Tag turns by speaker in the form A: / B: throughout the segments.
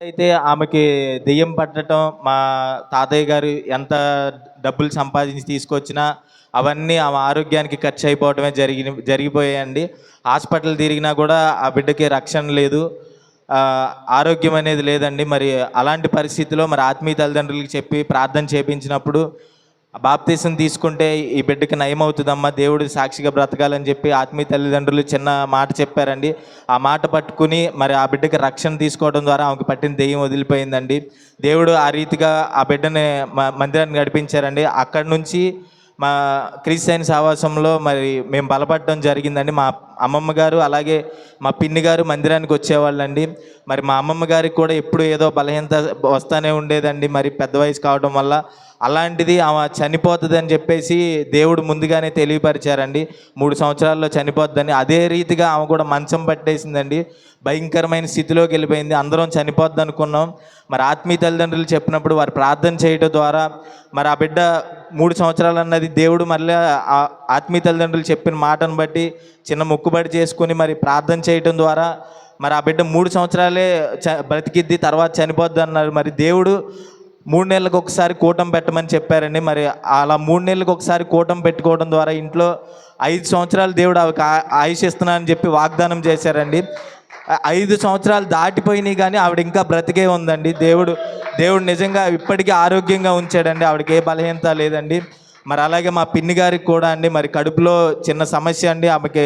A: అయితే ఆమెకి దెయ్యం పట్టడం మా తాతయ్య గారు ఎంత డబ్బులు సంపాదించి తీసుకొచ్చినా అవన్నీ ఆమె ఆరోగ్యానికి ఖర్చు అయిపోవడమే జరిగి జరిగిపోయాయండి. హాస్పిటల్ తిరిగినా కూడా ఆ బిడ్డకి రక్షణ లేదు. ఆరోగ్యం అనేది లేదండి. మరి అలాంటి పరిస్థితిలో మరి ఆత్మీయ తల్లిదండ్రులకి చెప్పి ప్రార్థన చేపించినప్పుడు బాప్తీసం తీసుకుంటే ఈ బిడ్డకి నయం అవుతుందమ్మా దేవుడు సాక్షిగా బ్రతకాలని చెప్పి ఆత్మీయ తల్లిదండ్రులు చిన్న మాట చెప్పారండి. ఆ మాట పట్టుకుని మరి ఆ బిడ్డకి రక్షణ తీసుకోవడం ద్వారా ఆమెకు పట్టిన దెయ్యం వదిలిపోయిందండి. దేవుడు ఆ రీతిగా ఆ బిడ్డని మందిరాన్ని నడిపించారండి. అక్కడి నుంచి మా క్రిస్టియన్ సావాసంలో మరి మేము బలపడడం జరిగిందండి. మా అమ్మమ్మ గారు అలాగే మా పిన్ని గారు మందిరానికి వచ్చేవాళ్ళండి. మరి మా అమ్మమ్మ గారికి కూడా ఎప్పుడు ఏదో బలహీనత వస్తూనే ఉండేదండి. మరి పెద్ద వయసు కావడం వల్ల అలాంటిది ఆమె చనిపోతుంది అని చెప్పేసి దేవుడు ముందుగానే తెలియపరిచారండి. మూడు సంవత్సరాల్లో చనిపోద్దని. అదే రీతిగా ఆమె కూడా మంచం పట్టేసిందండి. భయంకరమైన స్థితిలోకి వెళ్ళిపోయింది. అందరం చనిపోద్ది అనుకున్నాం మరి ఆత్మీయ తల్లిదండ్రులు చెప్పినప్పుడు వారు ప్రార్థన చేయడం ద్వారా మరి ఆ బిడ్డ మూడు సంవత్సరాలు అన్నది దేవుడు మళ్ళీ ఆత్మీయ తల్లిదండ్రులు చెప్పిన మాటను బట్టి చిన్న మొక్కుబడి చేసుకుని మరి ప్రార్థన చేయటం ద్వారా మరి ఆ బిడ్డ మూడు సంవత్సరాలే చ బ్రతికిద్ది తర్వాత చనిపోద్ది అన్నారు. మరి దేవుడు మూడు నెలలకు ఒకసారి కూటం పెట్టమని చెప్పారండి. మరి అలా మూడు నెలలకు ఒకసారి కూటం పెట్టుకోవడం ద్వారా ఇంట్లో ఐదు సంవత్సరాలు దేవుడు ఆవిడ ఆ- ఆయుష్ ఇస్తున్నానని చెప్పి వాగ్దానం చేశారండి. ఐదు సంవత్సరాలు దాటిపోయినాయి కానీ ఆవిడ ఇంకా బ్రతికే ఉందండి. దేవుడు దేవుడు నిజంగా ఇప్పటికీ ఆరోగ్యంగా ఉంచాడండి. ఆవిడకి ఏ బలహీనత లేదండి. మరి అలాగే మా పిన్ని గారికి కూడా అండి మరి కడుపులో చిన్న సమస్య అండి ఆమెకి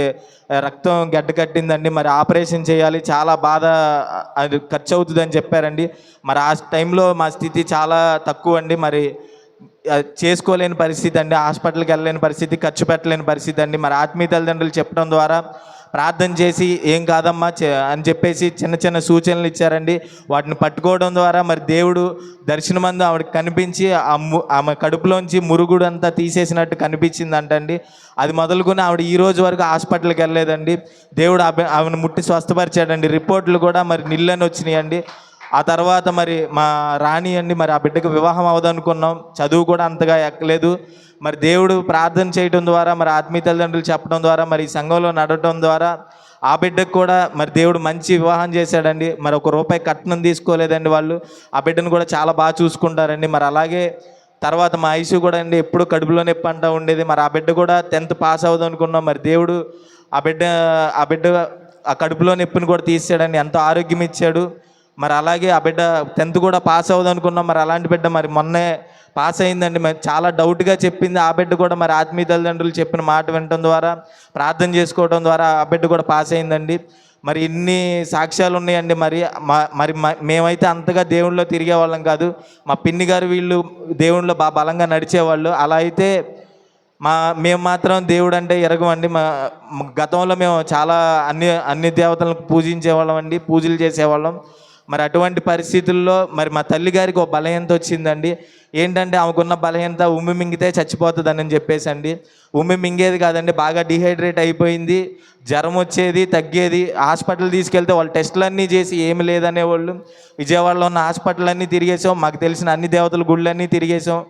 A: రక్తం గడ్డ కట్టిందండి మరి ఆపరేషన్ చేయాలి చాలా బాధ అది ఖర్చు అవుతుందని చెప్పారండి. మరి ఆ టైంలో మా స్థితి చాలా తక్కువ అండి మరి చేసుకోలేని పరిస్థితి అండి హాస్పిటల్కి వెళ్ళలేని పరిస్థితి ఖర్చు పెట్టలేని పరిస్థితి అండి. మరి ఆత్మీయ తల్లిదండ్రులు చెప్పడం ద్వారా ప్రార్థన చేసి ఏం కాదమ్మా? చే- అని చెప్పేసి చిన్న చిన్న సూచనలు ఇచ్చారండి. వాటిని పట్టుకోవడం ద్వారా మరి దేవుడు దర్శనమందు ఆవిడకి కనిపించి ఆమె కడుపులోంచి మురుగుడు అంతా తీసేసినట్టు కనిపించింది అంటండి అది మొదలుకొని ఆవిడ ఈ రోజు వరకు హాస్పిటల్కి వెళ్ళలేదండి. దేవుడు ఆమె ఆమెను ముట్టి స్వస్థపరిచాడండి. రిపోర్ట్లు కూడా మరి నిల్లని వచ్చినాయండి. ఆ తర్వాత మరి మా రాణి అండి మరి ఆ బిడ్డకు వివాహం అవదనుకున్నాం. చదువు కూడా అంతగా ఎక్కలేదు. మరి దేవుడు ప్రార్థన చేయడం ద్వారా మరి ఆత్మీయ తల్లిదండ్రులు చెప్పడం ద్వారా మరి ఈ సంఘంలో నడవడం ద్వారా ఆ బిడ్డకు కూడా మరి దేవుడు మంచి వివాహం చేశాడండి. మరి ఒక రూపాయి కట్నం తీసుకోలేదండి వాళ్ళు. ఆ బిడ్డను కూడా చాలా బాగా చూసుకుంటారండి. మరి అలాగే తర్వాత మా ఐసు కూడా అండి ఎప్పుడు కడుపులో నొప్పి అంటూ ఉండేది. మరి ఆ బిడ్డ కూడా టెన్త్ పాస్ అవ్వదు అనుకున్నాం మరి దేవుడు ఆ బిడ్డ ఆ బిడ్డ ఆ కడుపులో నొప్పిని కూడా తీసాడండి. ఎంతో ఆరోగ్యం ఇచ్చాడు. మరి అలాగే ఆ బిడ్డ టెన్త్ కూడా పాస్ అవ్వదు అనుకున్నాం మరి అలాంటి బిడ్డ మరి మొన్నే పాస్ అయిందండి. మరి చాలా డౌట్గా చెప్పింది ఆ బిడ్డ కూడా. మరి ఆత్మీయ తల్లిదండ్రులు చెప్పిన మాట వినటం ద్వారా ప్రార్థన చేసుకోవడం ద్వారా ఆ బిడ్డ కూడా పాస్ అయిందండి. మరి ఇన్ని సాక్ష్యాలు ఉన్నాయండి. మరి మా మరి మేమైతే అంతగా దేవుళ్ళలో తిరిగే వాళ్ళం కాదు. మా పిన్ని గారు వీళ్ళు దేవుళ్ళలో బాగా బలంగా నడిచేవాళ్ళు. అలా అయితే మా మేము మాత్రం దేవుడు అంటే ఎరగమండి. మా మా గతంలో మేము చాలా అన్ని అన్ని దేవతలను పూజించేవాళ్ళం అండి పూజలు చేసేవాళ్ళం. మరి అటువంటి పరిస్థితుల్లో మరి మా తల్లి గారికి ఒక బలహీనత వచ్చిందండి. ఏంటంటే ఆమెకున్న బలహీనత ఉమ్మి మింగితే చచ్చిపోతుందని చెప్పేసి అండి ఉమ్మి మింగేది కాదండి బాగా డిహైడ్రేట్ అయిపోయింది. జ్వరం వచ్చేది తగ్గేది. హాస్పిటల్ తీసుకెళ్తే వాళ్ళు టెస్టులన్నీ చేసి ఏమి లేదనేవాళ్ళు. విజయవాడలో ఉన్న హాస్పిటల్ అన్నీ తిరిగేసాం మాకు తెలిసిన అన్ని దేవతల గుళ్ళన్నీ తిరిగేసాం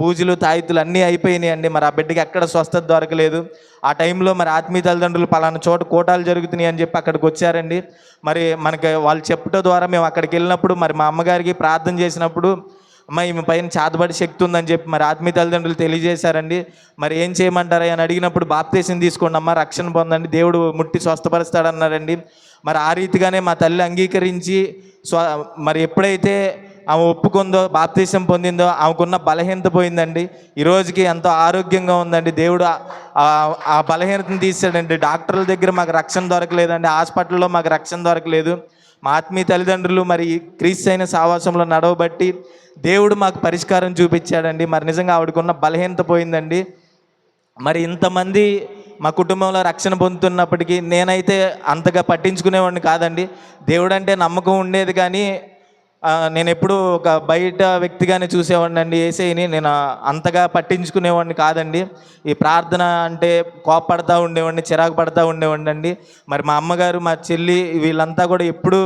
A: పూజలు తాయితులు అన్నీ అయిపోయినాయండి. మరి ఆ బిడ్డకి ఎక్కడ స్వస్థత దొరకలేదు. ఆ టైంలో మరి ఆత్మీయ తల్లిదండ్రులు పలానా చోట కోటాలు జరుగుతున్నాయి అని చెప్పి అక్కడికి వచ్చారండి. మరి మనకి వాళ్ళు చెప్పడం ద్వారా మేము అక్కడికి వెళ్ళినప్పుడు మరి మా అమ్మగారికి ప్రార్థన చేసినప్పుడు అమ్మ ఈమె పైన చేతబడి శక్తి ఉందని చెప్పి మరి ఆత్మీయ తల్లిదండ్రులు తెలియజేశారండి. మరి ఏం చేయమంటారా? అని అడిగినప్పుడు బాప్తేశం తీసుకోండి అమ్మ రక్షణ పొందండి. దేవుడు ముట్టి స్వస్థపరుస్తాడన్నారండి. మరి ఆ రీతిగానే మా తల్లి అంగీకరించి స్వ మరి ఎప్పుడైతే ఆమె ఒప్పుకుందో బాప్తీసం పొందిందో ఆమెకున్న బలహీనత పోయిందండి. ఈ రోజుకి ఎంతో ఆరోగ్యంగా ఉందండి. దేవుడు ఆ- బలహీనతను తీసాడండి డాక్టర్ల దగ్గర మాకు రక్షణ దొరకలేదండి. హాస్పిటల్లో మాకు రక్షణ దొరకలేదు. మా ఆత్మీయ తల్లిదండ్రులు మరి క్రీస్తు అయిన సావాసంలో నడవబట్టి దేవుడు మాకు పరిష్కారం చూపించాడండి. మరి నిజంగా ఆవిడకున్న బలహీనత పోయిందండి. మరి ఇంతమంది మా కుటుంబంలో రక్షణ పొందుతున్నప్పటికీ నేనైతే అంతగా పట్టించుకునేవాడిని కాదండి. దేవుడు అంటే నమ్మకం ఉండేది కానీ నేను ఎప్పుడు ఒక బయట వ్యక్తిగానే చూసేవాడిని అండి ఏసైని. నేను అంతగా పట్టించుకునేవాడిని కాదండి. ఈ ప్రార్థన అంటే కోపపడతా ఉండేవాడిని చిరాకు పడతా ఉండేవాడిని అండి. మరి మా అమ్మగారు మా చెల్లి వీళ్ళంతా కూడా ఎప్పుడు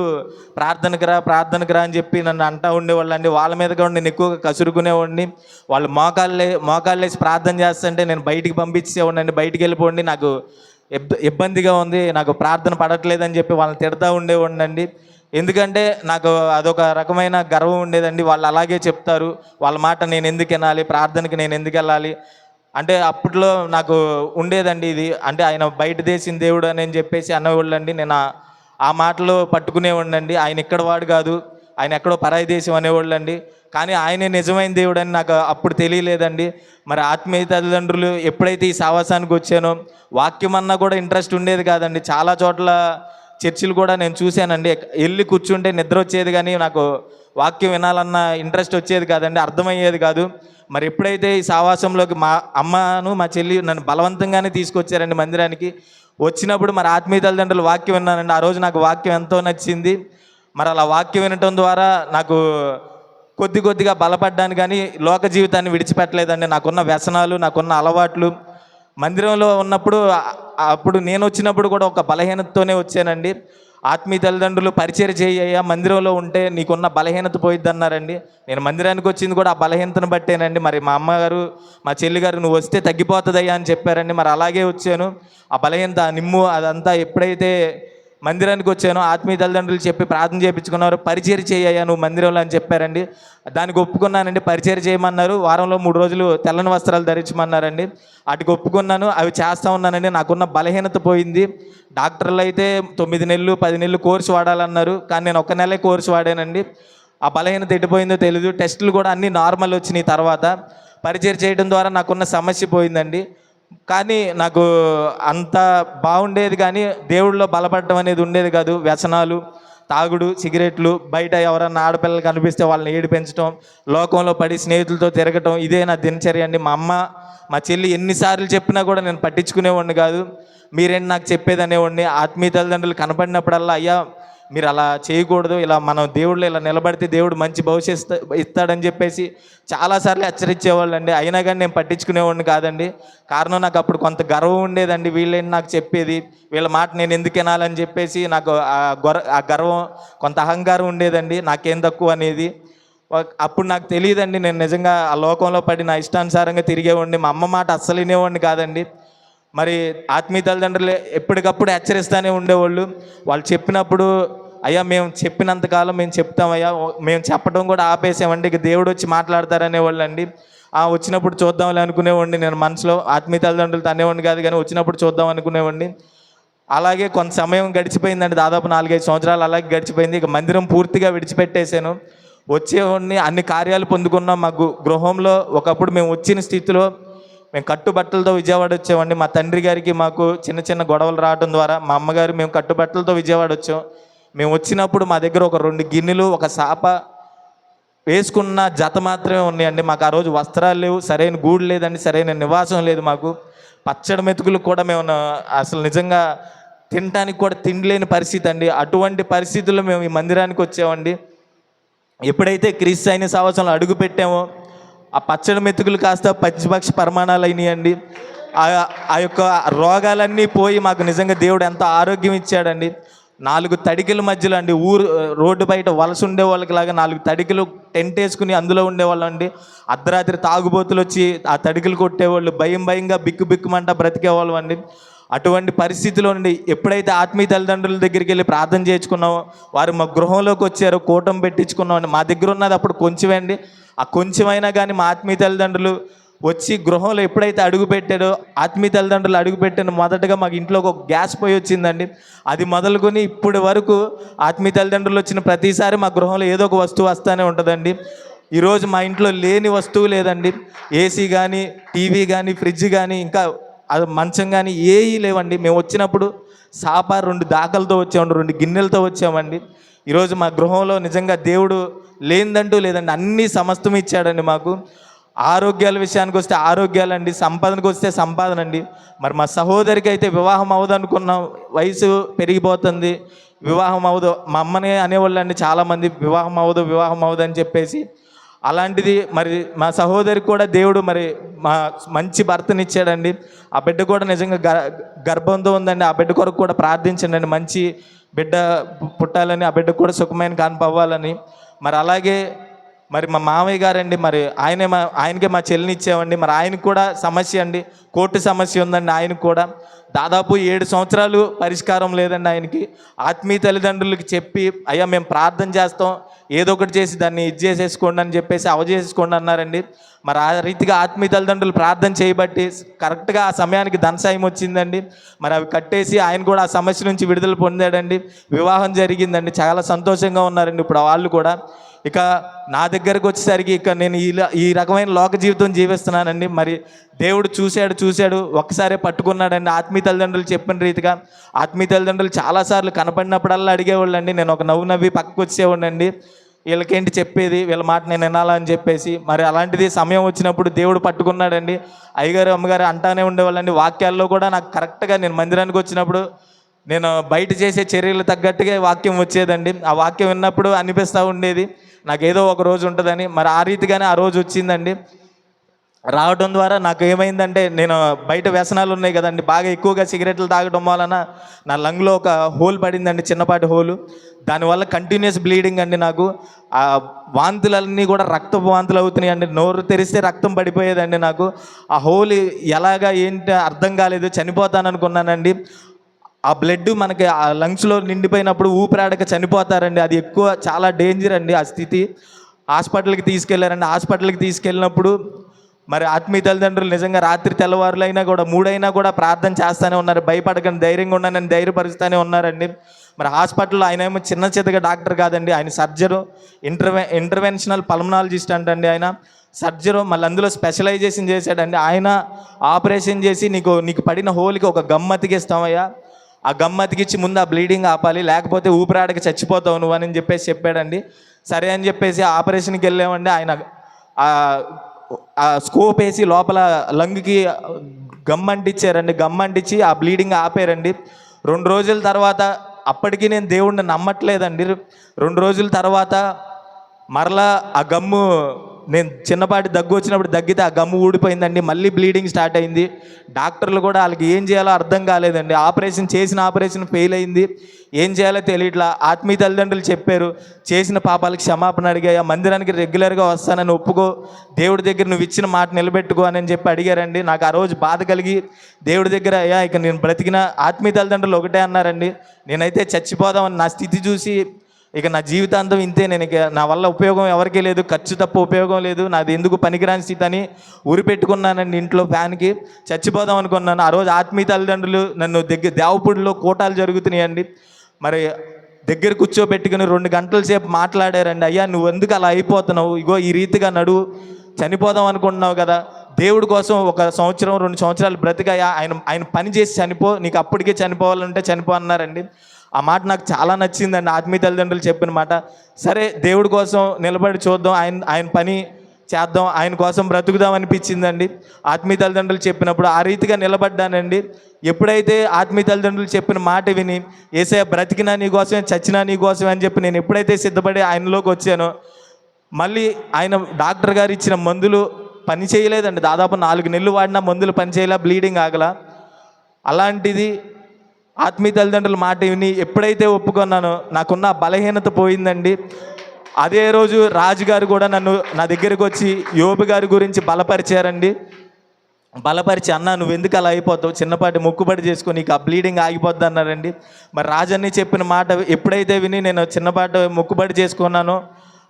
A: ప్రార్థనకు రా ప్రార్థనకు రా అని చెప్పి నన్ను అంటా ఉండేవాళ్ళు అండి. వాళ్ళ మీద కూడా నేను ఎక్కువగా కసురుకునేవాడిని. వాళ్ళు మోకాళ్ళే మోకాళ్ళేసి ప్రార్థన చేస్తుంటే నేను బయటికి పంపించేవాడిని అండి. బయటికి వెళ్ళిపోండి నాకు ఇబ్బ ఇబ్బందిగా ఉంది నాకు ప్రార్థన పడట్లేదని చెప్పి వాళ్ళని తిడతా ఉండేవాడిని అండి. ఎందుకంటే నాకు అదొక రకమైన గర్వం ఉండేదండి. వాళ్ళు అలాగే చెప్తారు. వాళ్ళ మాట నేను ఎందుకు వినాలి? ప్రార్థనకి నేను ఎందుకు వెళ్ళాలి? అంటే అప్పట్లో నాకు ఉండేదండి ఇది. అంటే ఆయన బయట దేశం దేవుడు అని చెప్పేసి అన్నవాళ్ళండి నేను ఆ- ఆ మాటలు పట్టుకునే ఉండండి ఆయన ఇక్కడ వాడు కాదు. ఆయన ఎక్కడో పరాయి దేశం అనేవాళ్ళండి. కానీ ఆయనే నిజమైన దేవుడు అని నాకు అప్పుడు తెలియలేదండి. మరి ఆత్మీయ తల్లిదండ్రులు ఎప్పుడైతే ఈ సావాసానికి వచ్చానో వాక్యం అన్నా కూడా ఇంట్రెస్ట్ ఉండేది కాదండి. చాలా చోట్ల చర్చిలు కూడా నేను చూశానండి. వెళ్ళి కూర్చుంటే నిద్ర వచ్చేది కానీ నాకు వాక్యం వినాలన్న ఇంట్రెస్ట్ వచ్చేది కాదండి అర్థమయ్యేది కాదు. మరి ఎప్పుడైతే ఈ సావాసంలోకి మా అమ్మను మా చెల్లి నన్ను బలవంతంగానే తీసుకొచ్చారండి మందిరానికి వచ్చినప్పుడు మరి ఆత్మీయ తల్లిదండ్రులు వాక్యం విన్నానండి. ఆ రోజు నాకు వాక్యం ఎంతో నచ్చింది. మరి అలా వాక్యం వినటం ద్వారా నాకు కొద్ది కొద్దిగా బలపడ్డాను కానీ లోక జీవితాన్ని విడిచిపెట్టలేదండి. నాకున్న వ్యసనాలు నాకున్న అలవాట్లు మందిరంలో ఉన్నప్పుడు అప్పుడు నేను వచ్చినప్పుడు కూడా ఒక బలహీనతతోనే వచ్చానండి. ఆత్మీయ తల్లిదండ్రులు పరిచయం చేయ్యా మందిరంలో ఉంటే నీకున్న బలహీనత పోయిద్ది అన్నారండి నేను మందిరానికి వచ్చింది కూడా ఆ బలహీనతను బట్టేనండి. మరి మా అమ్మగారు మా చెల్లి గారు నువ్వు వస్తే తగ్గిపోతుందయ్యా అని చెప్పారండి. మరి అలాగే వచ్చాను. ఆ బలహీనత నిమ్ము అదంతా ఎప్పుడైతే మందిరానికి వచ్చాను ఆత్మీయ తల్లిదండ్రులు చెప్పి ప్రార్థన చేయించుకున్నారు. పరిచయం చేయ్యా నువ్వు మందిరంలో అని చెప్పారండి. దానికి ఒప్పుకున్నానండి పరిచయం చేయమన్నారు. వారంలో మూడు రోజులు తెల్లని వస్త్రాలు ధరించమన్నారండి. వాటికి ఒప్పుకున్నాను అవి చేస్తూ ఉన్నానండి. నాకున్న బలహీనత పోయింది. డాక్టర్లు అయితే తొమ్మిది నెలలు పది నెలలు కోర్సు వాడాలన్నారు. కానీ నేను ఒక్క నెలే కోర్సు వాడానండి. ఆ బలహీనత ఎడిపోయిందో తెలియదు టెస్టులు కూడా అన్నీ నార్మల్ వచ్చినాయి తర్వాత. పరిచయం చేయడం ద్వారా నాకున్న సమస్య పోయిందండి. కానీ నాకు అంత బాగుండేది కానీ దేవుడిలో బలపడడం అనేది ఉండేది కాదు. వ్యసనాలు తాగుడు సిగరెట్లు బయట ఎవరన్నా ఆడపిల్లలు కనిపిస్తే వాళ్ళని ఏడిపించడం లోకంలో పడి స్నేహితులతో తిరగటం ఇదే నా దినచర్య అండి. మా అమ్మ మా చెల్లి ఎన్నిసార్లు చెప్పినా కూడా నేను పట్టించుకునేవాడిని కాదు. మీరేంటి నాకు చెప్పేది అనేవాడిని ఆత్మీయ తల్లిదండ్రులు కనపడినప్పుడల్లా అయ్యా మీరు అలా చేయకూడదు ఇలా మనం దేవుళ్ళు ఇలా నిలబడితే దేవుడు మంచి భవిష్యత్తు ఇస్తాడని చెప్పేసి చాలాసార్లు హెచ్చరించేవాళ్ళండి. అయినా కానీ నేను పట్టించుకునేవాడిని కాదండి. కారణం నాకు అప్పుడు కొంత గర్వం ఉండేదండి. వీళ్ళేంటి నాకు చెప్పేది? వీళ్ళ మాట నేను ఎందుకు వినాలని చెప్పేసి నాకు ఆ గొర ఆ గర్వం కొంత అహంకారం ఉండేదండి. నాకేం తక్కువ అనేది. అప్పుడు నాకు తెలియదండి. నేను నిజంగా ఆ లోకంలో పడి నా ఇష్టానుసారంగా తిరిగేవాడిని. మా అమ్మ మాట అస్సలు వినేవాడిని కాదండి. మరి ఆత్మీయ తల్లిదండ్రులు ఎప్పటికప్పుడు హెచ్చరిస్తూనే ఉండేవాళ్ళు. వాళ్ళు చెప్పినప్పుడు అయ్యా మేము చెప్పినంతకాలం మేము చెప్తామయ్యా మేము చెప్పడం కూడా ఆపేసామండి ఇక దేవుడు వచ్చి మాట్లాడతారనేవాళ్ళు అండి ఆ వచ్చినప్పుడు చూద్దాంలే అనుకునేవాడిని నేను మనసులో. ఆత్మీయ తల్లిదండ్రులతో అనేవాడిని కాదు కానీ వచ్చినప్పుడు చూద్దాం అనుకునేవాడిని. అలాగే కొంత సమయం గడిచిపోయిందండి దాదాపు నాలుగైదు సంవత్సరాలు అలాగే గడిచిపోయింది. ఇక మందిరం పూర్తిగా విడిచిపెట్టేశాను. వచ్చేవాడిని అన్ని కార్యాలు పొందుకున్నాం. మా గృహంలో ఒకప్పుడు మేము వచ్చిన స్థితిలో మేము కట్టుబట్టలతో విజయవాడ వచ్చామండి. మా తండ్రి గారికి మాకు చిన్న చిన్న గొడవలు రావడం ద్వారా మా అమ్మగారు మేము కట్టుబట్టలతో విజయవాడ వచ్చాం. మేము వచ్చినప్పుడు మా దగ్గర ఒక రెండు గిన్నెలు ఒక సాప వేసుకున్న జత మాత్రమే ఉన్నాయండి. మాకు ఆ రోజు వస్త్రాలు లేవు సరైన గూడు లేదండి సరైన నివాసం లేదు మాకు. పచ్చడి మెతుకులు కూడా మేము అసలు నిజంగా తినడానికి కూడా తిండిలేని పరిస్థితి అండి. అటువంటి పరిస్థితుల్లో మేము ఈ మందిరానికి వచ్చామండి. ఎప్పుడైతే క్రీస్తు అయిన సంవత్సరంలో అడుగు పెట్టామో ఆ పచ్చడి మెతుకులు కాస్త పచ్చిపక్షి పరిమాణాలు అయినాయండి. ఆ ఆ యొక్క రోగాలన్నీ పోయి మాకు నిజంగా దేవుడు ఎంత ఆరోగ్యం ఇచ్చాడండి. నాలుగు తడికల మధ్యలో అండి ఊరు రోడ్డు బయట వలస ఉండే లాగా నాలుగు తడికలు టెంట్ వేసుకుని అందులో ఉండేవాళ్ళు అండి అర్ధరాత్రి తాగుబోతులు వచ్చి ఆ తడికలు కొట్టేవాళ్ళు భయం భయంగా బిక్కు బిక్కుమంట బ్రతికేవాళ్ళం అండి అటువంటి పరిస్థితిలో నుండి ఎప్పుడైతే ఆత్మీయ తల్లిదండ్రుల దగ్గరికి వెళ్ళి ప్రార్థన చేసుకున్నామో వారు మా గృహంలోకి వచ్చారు కూటం పెట్టించుకున్నాం మా దగ్గర ఉన్నది అప్పుడు కొంచెమండి. ఆ కొంచెమైనా కానీ మా ఆత్మీయ తల్లిదండ్రులు వచ్చి గృహంలో ఎప్పుడైతే అడుగు పెట్టారో ఆత్మీయ తల్లిదండ్రులు అడుగు పెట్టిన మొదటగా మాకు ఇంట్లో ఒక గ్యాస్ పొయ్యి వచ్చిందండి. అది మొదలుకొని ఇప్పటి వరకు ఆత్మీయ తల్లిదండ్రులు వచ్చిన ప్రతిసారి మా గృహంలో ఏదో ఒక వస్తువు వస్తూనే ఉంటుందండి. ఈరోజు మా ఇంట్లో లేని వస్తువు లేదండి. ఏసీ కానీ టీవీ కానీ ఫ్రిడ్జ్ కానీ ఇంకా అది మంచం కానీ ఏవి లేవండి. మేము వచ్చినప్పుడు సాప రెండు దాకలతో వచ్చామండి రెండు గిన్నెలతో వచ్చామండి ఈరోజు మా గృహంలో నిజంగా దేవుడు లేనిదంటూ లేదండి. అన్ని సమస్తం ఇచ్చాడండి మాకు. ఆరోగ్యాల విషయానికి వస్తే ఆరోగ్యాలండి సంపాదనకు వస్తే సంపాదన అండి. మరి మా సహోదరికి అయితే వివాహం అవ్వదు అనుకున్నాం వయసు పెరిగిపోతుంది. వివాహం అవ్వదు మా అమ్మనే అనేవాళ్ళు అండి. చాలామంది వివాహం అవ్వదు వివాహం అవ్వదు అని చెప్పేసి అలాంటిది మరి మా సహోదరికి కూడా దేవుడు మరి మా మంచి భర్తనిచ్చాడండి. ఆ బిడ్డ కూడా నిజంగా గ గర్భంతో ఉందండి. ఆ బిడ్డ కొరకు కూడా ప్రార్థించండి మంచి బిడ్డ పుట్టాలని ఆ బిడ్డ కూడా సుఖమైన కాన్పు అవ్వాలని. మరి అలాగే మరి మా మామయ్య గారండి మరి ఆయనే మా ఆయనకే మా చెల్లిని ఇచ్చామండి మరి ఆయనకు కూడా సమస్య అండి. కోర్టు సమస్య ఉందండి ఆయనకు కూడా. దాదాపు ఏడు సంవత్సరాలు పరిష్కారం లేదండి ఆయనకి. ఆత్మీయ తల్లిదండ్రులకి చెప్పి అయ్యా మేము ప్రార్థన చేస్తాం. ఏదో ఒకటి చేసి దాన్ని ఇది చేసేసుకోండి అని చెప్పేసి అవజేసేసుకోండి అన్నారండి. మరి ఆ రీతిగా ఆత్మీయ తల్లిదండ్రులు ప్రార్థన చేయబట్టి కరెక్ట్గా ఆ సమయానికి ధనసాయం వచ్చిందండి. మరి అవి కట్టేసి ఆయన కూడా ఆ సమస్య నుంచి విడుదల పొందాడండి. వివాహం జరిగిందండి. చాలా సంతోషంగా ఉన్నారండి ఇప్పుడు వాళ్ళు కూడా. ఇక నా దగ్గరకు వచ్చేసరికి ఇక నేను ఇలా ఈ రకమైన లోక జీవితం జీవిస్తున్నానండి. మరి దేవుడు చూశాడు చూశాడు ఒక్కసారే పట్టుకున్నాడండి. ఆత్మీయ తల్లిదండ్రులు చెప్పిన రీతిగా ఆత్మీయ తల్లిదండ్రులు చాలాసార్లు కనపడినప్పుడల్లా అడిగేవాళ్ళండి. నేను ఒక నవ్వు నవ్వి పక్కకు వచ్చేవాడినండి. వీళ్ళకేంటి చెప్పేది? వీళ్ళ మాట నేను వినాలని చెప్పేసి. మరి అలాంటిది సమయం వచ్చినప్పుడు దేవుడు పట్టుకున్నాడండి. అయ్యగారు అమ్మగారు అంటానే ఉండేవాళ్ళండి. వాక్యాల్లో కూడా నాకు కరెక్ట్గా నేను మందిరానికి వచ్చినప్పుడు నేను బయట చేసే చర్యలు తగ్గట్టుగా వాక్యం వచ్చేదండి. ఆ వాక్యం విన్నప్పుడు అనిపిస్తూ ఉండేది. నాకు ఏదో ఒక రోజు ఉంటుందని మరి ఆ రీతిగానే ఆ రోజు వచ్చిందండి. రావడం ద్వారా నాకు ఏమైందంటే నేను బయట వ్యసనాలు ఉన్నాయి కదండి బాగా ఎక్కువగా సిగరెట్లు తాగడం వలన నా లంగ్లో ఒక హోల్ పడిందండి చిన్నపాటి హోలు. దానివల్ల కంటిన్యూస్ బ్లీడింగ్ అండి నాకు. ఆ వాంతులన్నీ కూడా రక్తపు వాంతులు అవుతున్నాయి అండి నోరు తెరిస్తే రక్తం పడిపోయేదండి నాకు. ఆ హోల్ ఎలాగా ఏంటి అర్థం కాలేదు చనిపోతాను అనుకున్నానండి ఆ బ్లడ్ మనకి ఆ లంగ్స్లో నిండిపోయినప్పుడు ఊపిరాడక చనిపోతారండి. అది ఎక్కువ చాలా డేంజర్ అండి ఆ స్థితి. హాస్పిటల్కి తీసుకెళ్ళారండి. హాస్పిటల్కి తీసుకెళ్ళినప్పుడు మరి ఆత్మీయ తల్లిదండ్రులు నిజంగా రాత్రి తెల్లవారులైనా కూడా మూడైనా కూడా ప్రార్థన చేస్తూనే ఉన్నారు. భయపడకండి ధైర్యంగా ఉన్నానని ధైర్యపరుస్తూనే ఉన్నారండి. మరి హాస్పిటల్లో ఆయన ఏమో చిన్న చితగా డాక్టర్ కాదండి. ఆయన సర్జరు ఇంటర్వె ఇంటర్వెన్షనల్ పల్మనాలజిస్ట్ అంటండి ఆయన. సర్జరు మళ్ళీ అందులో స్పెషలైజేషన్ చేశాడండి. ఆయన ఆపరేషన్ చేసి నీకు నీకు పడిన హోల్కి ఒక గమ్మతికిస్తామయ్యా ఆ గమ్మతికిచ్చి ముందు ఆ బ్లీడింగ్ ఆపాలి లేకపోతే ఊపిరాడకి చచ్చిపోతావు నువ్వు అని చెప్పేసి చెప్పాడండి. సరే అని చెప్పేసి ఆపరేషన్కి వెళ్ళామండి. ఆయన ఆ స్కోప్ వేసి లోపల లంగ్కి గమ్ అంటించారండి గమ్ అంటించి ఆ బ్లీడింగ్ ఆపారండి. రెండు రోజుల తర్వాత అప్పటికి నేను దేవుణ్ణి నమ్మట్లేదండి. రెండు రోజుల తర్వాత మరలా ఆ గమ్ము నేను చిన్నపాటి దగ్గు వచ్చినప్పుడు దగ్గితే ఆ గమ్ము ఊడిపోయిందండి మళ్ళీ బ్లీడింగ్ స్టార్ట్ అయింది. డాక్టర్లు కూడా వాళ్ళకి ఏం చేయాలో అర్థం కాలేదండి. ఆపరేషన్ చేసిన ఆపరేషన్ ఫెయిల్ అయింది. ఏం చేయాలో తెలియట్లా. ఆత్మీయ తల్లిదండ్రులు చెప్పారు చేసిన పాపాలకు క్షమాపణ అడిగాయా మందిరానికి రెగ్యులర్గా వస్తానని ఒప్పుకో దేవుడి దగ్గర నువ్వు ఇచ్చిన మాట నిలబెట్టుకో అని చెప్పి అడిగారండి. నాకు ఆ రోజు బాధ కలిగి దేవుడి దగ్గర అయ్యా ఇక నేను బ్రతికిన ఆత్మీయ తల్లిదండ్రులు ఒకటే అన్నారండి. నేనైతే చచ్చిపోదామని నా స్థితి చూసి ఇక నా జీవితాంతం ఇంతే నేను ఇక నా వల్ల ఉపయోగం ఎవరికీ లేదు ఖర్చు తప్ప ఉపయోగం లేదు నాది ఎందుకు పనికిరాని స్థితి అని ఉరి పెట్టుకున్నానండి ఇంట్లో ఫ్యాన్కి. చచ్చిపోదాం అనుకున్నాను. ఆ రోజు ఆత్మీయ తల్లిదండ్రులు నన్ను దగ్గర దేవపూడిలో కోటాలు జరుగుతున్నాయండి. మరి దగ్గర కూర్చోబెట్టుకుని రెండు గంటల సేపు మాట్లాడారండి. అయ్యా నువ్వు ఎందుకు అలా అయిపోతున్నావు? ఇగో ఈ రీతిగా నడువు చనిపోదాం అనుకుంటున్నావు కదా. దేవుడి కోసం ఒక సంవత్సరం రెండు సంవత్సరాలు బ్రతికయ్యా ఆయన ఆయన పని చేసి చనిపో నీకు అప్పటికే చనిపోవాలంటే చనిపో అన్నారండి. ఆ మాట నాకు చాలా నచ్చిందండి. ఆత్మీయ తల్లిదండ్రులు చెప్పిన మాట. సరే దేవుడి కోసం నిలబడి చూద్దాం. ఆయన ఆయన పని చేద్దాం. ఆయన కోసం బ్రతుకుదాం అనిపించిందండి. ఆత్మీయ తల్లిదండ్రులు చెప్పినప్పుడు ఆ రీతిగా నిలబడ్డానండి. ఎప్పుడైతే ఆత్మీయ తల్లిదండ్రులు చెప్పిన మాట విని ఏసే బ్రతికినా నీ కోసమే చచ్చినా నీ కోసమే అని చెప్పి నేను ఎప్పుడైతే సిద్ధపడి ఆయనలోకి వచ్చానో మళ్ళీ ఆయన డాక్టర్ గారు ఇచ్చిన మందులు పని చేయలేదండి. దాదాపు నాలుగు నెలలు వాడినా మందులు పని చేయలే బ్లీడింగ్ ఆగల. అలాంటిది ఆత్మీయ తల్లిదండ్రుల మాట విని ఎప్పుడైతే ఒప్పుకున్నానో నాకున్న బలహీనత పోయిందండి. అదే రోజు రాజు గారు కూడా నన్ను నా దగ్గరికి వచ్చి యోబు గారి గురించి బలపరిచారండి. బలపరిచి అన్న నువ్వు ఎందుకు అలా అయిపోతావు? చిన్నపాటి మొక్కుబడి చేసుకొని నీకు ఆ బ్లీడింగ్ ఆగిపోద్ది అన్నారండి. మరి రాజన్ని చెప్పిన మాట ఎప్పుడైతే విని నేను చిన్నపాటి మొక్కుబడి చేసుకున్నానో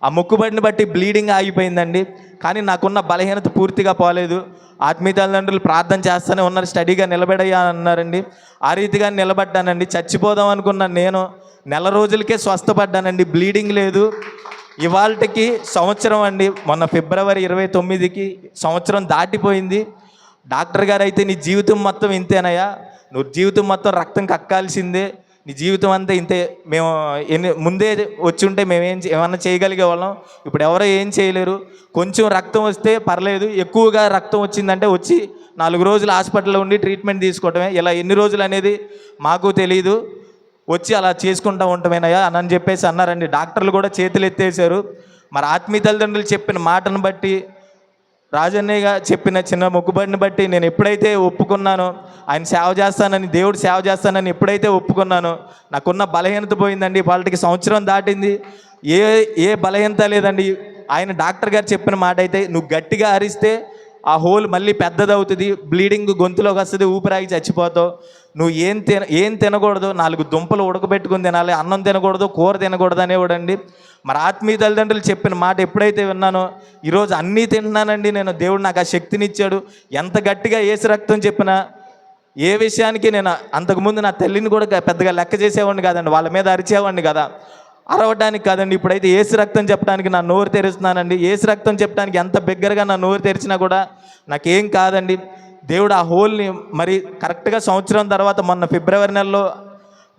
A: ఆ మొక్కుబడిని బట్టి బ్లీడింగ్ ఆగిపోయిందండి. కానీ నాకున్న బలహీనత పూర్తిగా పోలేదు. ఆత్మీయ తల్లిదండ్రులు ప్రార్థన చేస్తూనే ఉన్నారు స్టడీగా నిలబడయ్యా అన్నారండి. ఆ రీతిగా నిలబడ్డానండి. చచ్చిపోదాం అనుకున్న నేను నెల రోజులకే స్వస్థపడ్డానండి. బ్లీడింగ్ లేదు. ఇవాళకి సంవత్సరం అండి. మొన్న ఫిబ్రవరి ఇరవై తొమ్మిదికి సంవత్సరం దాటిపోయింది. డాక్టర్ గారు అయితే నీ జీవితం మొత్తం ఇంతేనయ్యా. నువ్వు జీవితం మొత్తం రక్తం కక్కాల్సిందే. నీ జీవితం అంతా ఇంతే. మేము ఎన్ని ముందే వచ్చి ఉంటే మేము ఏం చే- ఏమన్నా చేయగలిగే వాళ్ళం. ఇప్పుడు ఎవరో ఏం చేయలేరు. కొంచెం రక్తం వస్తే పర్లేదు. ఎక్కువగా రక్తం వచ్చిందంటే వచ్చి నాలుగు రోజులు హాస్పిటల్లో ఉండి ట్రీట్మెంట్ తీసుకోవటమే. ఇలా ఎన్ని రోజులు అనేది మాకు తెలియదు వచ్చి అలా చేసుకుంటా ఉంటామేనయ్యా అని అని చెప్పేసి అన్నారండి. డాక్టర్లు కూడా చేతులు ఎత్తేసారు మరి ఆత్మీయ తల్లిదండ్రులు చెప్పిన మాటను బట్టి రాజన్నయ్య చెప్పిన చిన్న మొక్కుబడిని బట్టి నేను ఎప్పుడైతే ఒప్పుకున్నానో ఆయన సేవ చేస్తానని దేవుడు సేవ చేస్తానని ఎప్పుడైతే ఒప్పుకున్నానో నాకున్న బలహీనత పోయిందండి. వాళ్ళకి సంవత్సరం దాటింది. ఏ ఏ బలహీనత లేదండి. ఆయన డాక్టర్ గారు చెప్పిన మాట అయితే నువ్వు గట్టిగా అరిస్తే ఆ హోల్ మళ్ళీ పెద్దదవుతుంది బ్లీడింగ్ గొంతులోకి వస్తుంది ఊపిరాగి చచ్చిపోతావు. నువ్వు ఏం తిన ఏం తినకూడదు నాలుగు దుంపలు ఉడకబెట్టుకుని తినాలి అన్నం తినకూడదు కూర తినకూడదు అనేవాడండి. మరి ఆత్మీయ తల్లిదండ్రులు చెప్పిన మాట ఎప్పుడైతే విన్నానో ఈరోజు అన్నీ తింటున్నానండి నేను. దేవుడు నాకు ఆ శక్తినిచ్చాడు. ఎంత గట్టిగా ఏసు రక్తం చెప్పినా ఏ విషయానికి నేను అంతకుముందు నా తల్లిని కూడా పెద్దగా లెక్క చేసేవాడిని కాదండి. వాళ్ళ మీద అరిచేవాడిని కదా. అరవడానికి కాదండి. ఇప్పుడైతే ఏసు రక్తం చెప్పడానికి నా నోరు తెరుస్తున్నానండి. ఏసు రక్తం చెప్పడానికి ఎంత బిగ్గరగా నా నోరు తెరిచినా కూడా నాకేం కాదండి. దేవుడు ఆ హోల్ని మరి కరెక్ట్గా సంవత్సరం తర్వాత మొన్న ఫిబ్రవరి నెలలో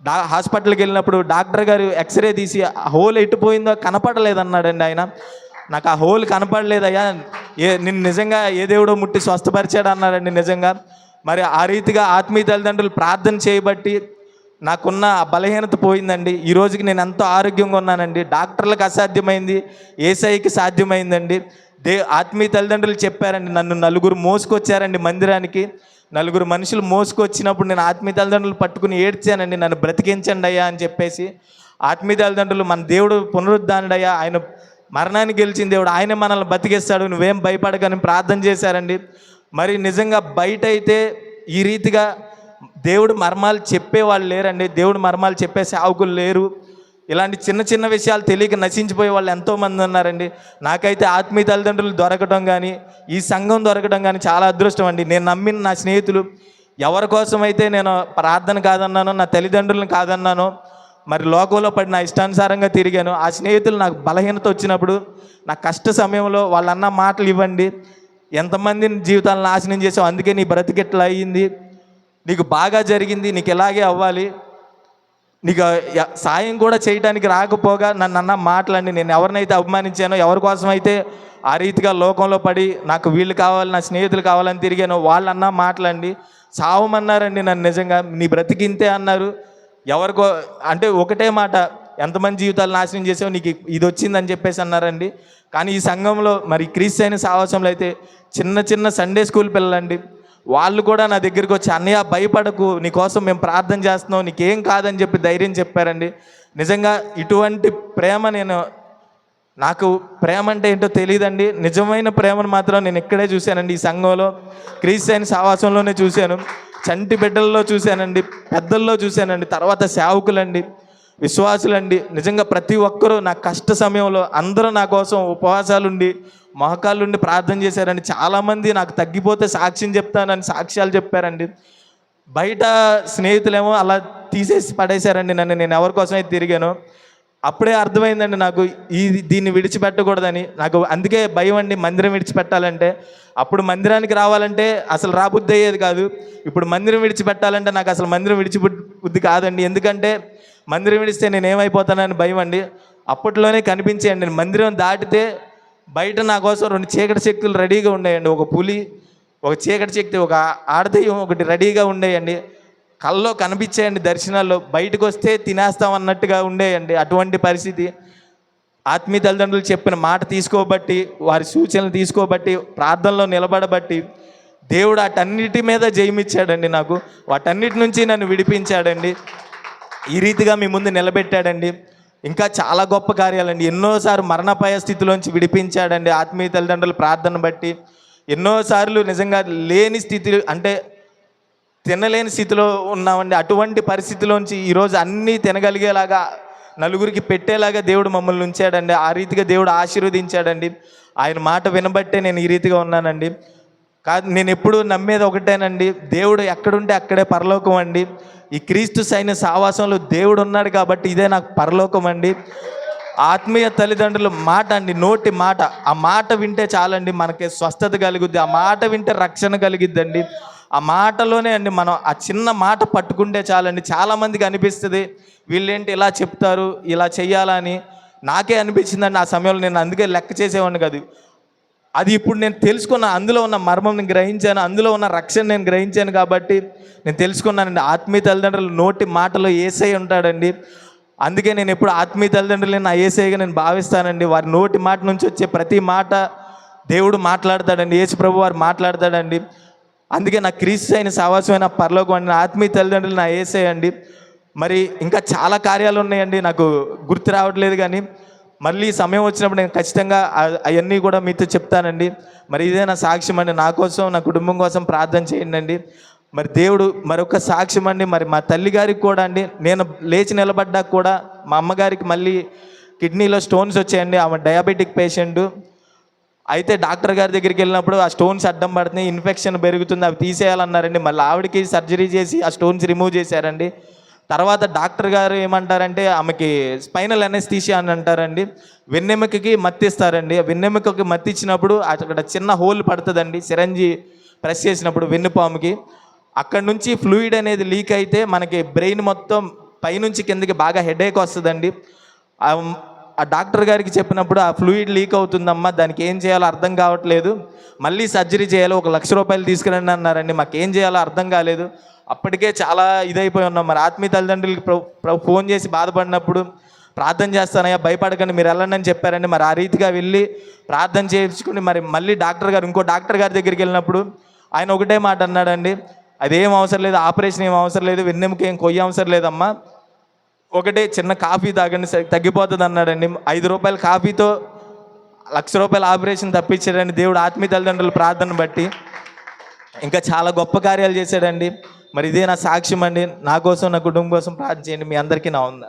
A: డా హాస్పిటల్కి వెళ్ళినప్పుడు డాక్టర్ గారు ఎక్స్రే తీసి ఆ హోల్ ఎట్టుపోయిందో కనపడలేదన్నాడండి ఆయన. నాకు ఆ హోల్ కనపడలేదయ్యా. ఏ నిన్ను నిజంగా ఏ దేవుడో ముట్టి స్వస్థపరిచాడు అన్నాడండి నిజంగా. మరి ఆ రీతిగా ఆత్మీయ తల్లిదండ్రులు ప్రార్థన చేయబట్టి నాకున్న బలహీనత పోయిందండి. ఈ రోజుకి నేను ఎంతో ఆరోగ్యంగా ఉన్నానండి. డాక్టర్లకు అసాధ్యమైంది ఏసఐకి సాధ్యమైందండి. దే ఆత్మీయ తల్లిదండ్రులు చెప్పారండి నన్ను నలుగురు మోసుకొచ్చారండి మందిరానికి. నలుగురు మనుషులు మోసుకొచ్చినప్పుడు నేను ఆత్మీయ తల్లిదండ్రులు పట్టుకుని ఏడ్చానండి నన్ను బ్రతికించండి అయ్యా అని చెప్పేసి. ఆత్మీయ తల్లిదండ్రులు మన దేవుడు పునరుద్ధానుడయ్యా ఆయన మరణాన్ని గెలిచిన దేవుడు ఆయన మనల్ని బతికేస్తాడు నువ్వేం భయపడకని ప్రార్థన చేశారండి. మరి నిజంగా బయట అయితే ఈ రీతిగా దేవుడు మర్మాలు చెప్పేవాళ్ళు లేరండి. దేవుడు మర్మాలు చెప్పే సేవకులు లేరు. ఇలాంటి చిన్న చిన్న విషయాలు తెలియక నశించిపోయే వాళ్ళు ఎంతోమంది ఉన్నారండి. నాకైతే ఆత్మీయ తల్లిదండ్రులు దొరకడం కానీ ఈ సంఘం దొరకడం కానీ చాలా అదృష్టం అండి. నేను నమ్మిన నా స్నేహితులు ఎవరి కోసమైతే నేను ప్రార్థన కాదన్నానో నా తల్లిదండ్రులను కాదన్నానో మరి లోకంలో పడి నా ఇష్టానుసారంగా తిరిగాను. ఆ స్నేహితులు నాకు బలహీనత వచ్చినప్పుడు నా కష్ట సమయంలో వాళ్ళన్న మాటలు ఇవ్వండి. ఎంతమంది జీవితాలను నాశనం చేసావు అందుకే నీ బ్రతికెట్లా అయ్యింది నీకు బాగా జరిగింది నీకు ఇలాగే అవ్వాలి. నీకు సాయం కూడా చేయడానికి రాకపోగా నన్ను అన్న మాటలండి నేను ఎవరినైతే అభిమానించానో ఎవరి కోసమైతే ఆ రీతిగా లోకంలో పడి నాకు వీళ్ళు కావాలి నా స్నేహితులు కావాలని తిరిగానో వాళ్ళన్నా అన్న మాటలండి నన్ను నిజంగా. నీ బ్రతికింతే అన్నారు. ఎవరికో అంటే ఒకటే మాట ఎంతమంది జీవితాలు నాశనం చేసావు నీకు ఇది వచ్చిందని చెప్పేసి అన్నారండి. కానీ ఈ సంఘంలో మరి క్రీస్తైన సాహసంలో అయితే చిన్న చిన్న సండే స్కూల్ పిల్లలండి. వాళ్ళు కూడా నా దగ్గరికి వచ్చి అన్నయ్య భయపడకు నీకోసం మేము ప్రార్థన చేస్తున్నాం నీకేం కాదని చెప్పి ధైర్యం చెప్పారండి. నిజంగా ఇటువంటి ప్రేమ నేను నాకు ప్రేమ అంటే ఏంటో తెలియదండి నిజమైన ప్రేమను మాత్రం నేను ఇక్కడే చూశానండి ఈ సంఘంలో. క్రీస్తైన సావాసంలోనే చూశాను. చంటి బిడ్డల్లో చూశానండి పెద్దల్లో చూశానండి తర్వాత సేవకులండి విశ్వాసులండి. నిజంగా ప్రతి ఒక్కరూ నా కష్ట సమయంలో అందరూ నా కోసం ఉపవాసాలుండి మోకాళ్ళుండి ప్రార్థన చేశారండి చాలామంది నాకు తగ్గిపోతే సాక్ష్యం చెప్తానని సాక్ష్యాలు చెప్పారండి. బయట స్నేహితులేమో అలా తీసేసి పడేశారండి నన్ను. నేను ఎవరి కోసమైతే తిరిగాను అప్పుడే అర్థమైందండి నాకు ఈ దీన్ని విడిచిపెట్టకూడదని. నాకు అందుకే భయం అండి మందిరం విడిచిపెట్టాలంటే. అప్పుడు మందిరానికి రావాలంటే అసలు రాబుద్ది అయ్యేది కాదు. ఇప్పుడు మందిరం విడిచిపెట్టాలంటే నాకు అసలు మందిరం విడిచిబుద్ధి కాదండి. ఎందుకంటే మందిరం విడిస్తే నేను ఏమైపోతానని భయం అండి. అప్పట్లోనే కనిపించేయండి. నేను మందిరం దాటితే బయట నా కోసం రెండు చీకటి శక్తులు రెడీగా ఉండేయండి ఒక పులి ఒక చీకటి శక్తి ఒక ఆడదయం ఒకటి రెడీగా ఉండేయండి కళ్ళలో కనిపించేయండి దర్శనాల్లో. బయటకు వస్తే తినేస్తాం అన్నట్టుగా ఉండేయండి అటువంటి పరిస్థితి. ఆత్మీయ తల్లిదండ్రులు చెప్పిన మాట తీసుకోబట్టి వారి సూచనలు తీసుకోబట్టి ప్రార్థనలో నిలబడబట్టి దేవుడు వాటన్నిటి మీద జయమిచ్చాడండి నాకు. వాటన్నిటి నుంచి నన్ను విడిపించాడండి. ఈ రీతిగా మీ ముందు నిలబెట్టాడండి. ఇంకా చాలా గొప్ప కార్యాలండి. ఎన్నోసార్లు మరణపాయ స్థితిలోంచి విడిపించాడండి. ఆత్మీయ తల్లిదండ్రుల ప్రార్థన బట్టి ఎన్నోసార్లు నిజంగా లేని స్థితి అంటే తినలేని స్థితిలో ఉన్నామండి. అటువంటి పరిస్థితిలోంచి ఈరోజు అన్నీ తినగలిగేలాగా నలుగురికి పెట్టేలాగా దేవుడు మమ్మల్ని ఉంచాడండి. ఆ రీతిగా దేవుడు ఆశీర్వదించాడండి. ఆయన మాట వినబట్టే నేను ఈ రీతిగా ఉన్నానండి. కాదు నేను ఎప్పుడు నమ్మేది ఒకటేనండి. దేవుడు ఎక్కడుంటే అక్కడే పరలోకం అండి. ఈ క్రీస్తు సైన్య సావాసంలో దేవుడు ఉన్నాడు కాబట్టి ఇదే నాకు పరలోకం అండి. ఆత్మీయ తల్లిదండ్రుల మాట అండి నోటి మాట. ఆ మాట వింటే చాలండి మనకి స్వస్థత కలుగుద్ది ఆ మాట వింటే రక్షణ కలిగిద్దండి. ఆ మాటలోనే అండి మనం ఆ చిన్న మాట పట్టుకుంటే చాలండి. చాలామందికి అనిపిస్తుంది వీళ్ళేంటి ఇలా చెప్తారు ఇలా చెయ్యాలని. నాకే అనిపించిందండి ఆ సమయంలో నేను అందుకే లెక్క చేసేవాడిని కాదు. అది ఇప్పుడు నేను తెలుసుకున్న అందులో ఉన్న మర్మం నేను గ్రహించాను అందులో ఉన్న రక్షణ నేను గ్రహించాను కాబట్టి నేను తెలుసుకున్నానండి. ఆత్మీయ తల్లిదండ్రులు నోటి మాటలో ఏసై ఉంటాడండి. అందుకే నేను ఎప్పుడు ఆత్మీయ తల్లిదండ్రులని నా ఏసైగా నేను భావిస్తానండి. వారి నోటి మాట నుంచి వచ్చే ప్రతి మాట దేవుడు మాట్లాడతాడండి. యేసు ప్రభు వారు మాట్లాడతాడండి. అందుకే నా క్రీస్తు అయిన సావాసమైన పరలోకం అండి. నా ఆత్మీయ తల్లిదండ్రులు నా ఏసై అండి. మరి ఇంకా చాలా కార్యాలు ఉన్నాయండి. నాకు గుర్తు రావట్లేదు కానీ మళ్ళీ సమయం వచ్చినప్పుడు నేను ఖచ్చితంగా అవన్నీ కూడా మీతో చెప్తానండి. మరి ఇదే నా సాక్ష్యం అండి. నా కోసం నా కుటుంబం కోసం ప్రార్థన చేయండి అండి. మరి దేవుడు మరొక సాక్ష్యం అండి. మరి మా తల్లి గారికి కూడా అండి. నేను లేచి నిలబడ్డా కూడా మా అమ్మగారికి మళ్ళీ కిడ్నీలో స్టోన్స్ వచ్చాయండి. ఆమె డయాబెటిక్ పేషెంట్. అయితే డాక్టర్ గారి దగ్గరికి వెళ్ళినప్పుడు ఆ స్టోన్స్ అడ్డం పడుతున్నాయి ఇన్ఫెక్షన్ పెరుగుతుంది అవి తీసేయాలన్నారండి. మళ్ళీ ఆవిడకి సర్జరీ చేసి ఆ స్టోన్స్ రిమూవ్ చేశారండి. తర్వాత డాక్టర్ గారు ఏమంటారంటే ఆమెకి స్పైనల్ అనెస్థీషియా అని అంటారండి. వెన్నెముకకి మత్తిస్తారండి ఆ వెన్నెముకకి మత్తిచ్చినప్పుడు అక్కడ చిన్న హోల్ పడుతుందండి. సిరంజి ప్రెస్ చేసినప్పుడు వెన్నుపాముకి. అక్కడ నుంచి ఫ్లూయిడ్ అనేది లీక్ అయితే మనకి బ్రెయిన్ మొత్తం పైనుంచి కిందకి బాగా హెడేక్ వస్తుందండి. ఆ డాక్టర్ గారికి చెప్పినప్పుడు ఆ ఫ్లూయిడ్ లీక్ అవుతుందమ్మా దానికి ఏం చేయాలో అర్థం కావట్లేదు. మళ్ళీ సర్జరీ చేయాలి ఒక లక్ష రూపాయలు తీసుకురండి అన్నారండి. మాకు ఏం చేయాలో అర్థం కాలేదు. అప్పటికే చాలా ఇదైపోయి ఉన్నాం. మరి ఆత్మీయ తల్లిదండ్రులకి ప్ర- ఫోన్ చేసి బాధపడినప్పుడు ప్రార్థన చేస్తానయ్యా భయపడకండి మీరు వెళ్ళండి అని చెప్పారండి. మరి ఆ రీతిగా వెళ్ళి ప్రార్థన చేయించుకుని మరి మళ్ళీ డాక్టర్ గారు ఇంకో డాక్టర్ గారి దగ్గరికి వెళ్ళినప్పుడు ఆయన ఒకటే మాట అన్నాడండి. అదేం అవసరం లేదు ఆపరేషన్ ఏం అవసరం లేదు వెన్నెముక ఏం కొయ్య అవసరం లేదమ్మా. ఒకటే చిన్న కాఫీ తాగండి సరే తగ్గిపోతుంది అన్నాడండి. ఐదు రూపాయల కాఫీతో లక్ష రూపాయల ఆపరేషన్ తప్పించాడండి దేవుడు ఆత్మీయ తల్లిదండ్రుల ప్రార్థన బట్టి. ఇంకా చాలా గొప్ప కార్యాలు చేశాడండి. మరి ఇదే నా సాక్ష్యం అండి. నా కోసం నా కుటుంబం కోసం ప్రార్థన చేయండి. మీ అందరికీ నా ఉందా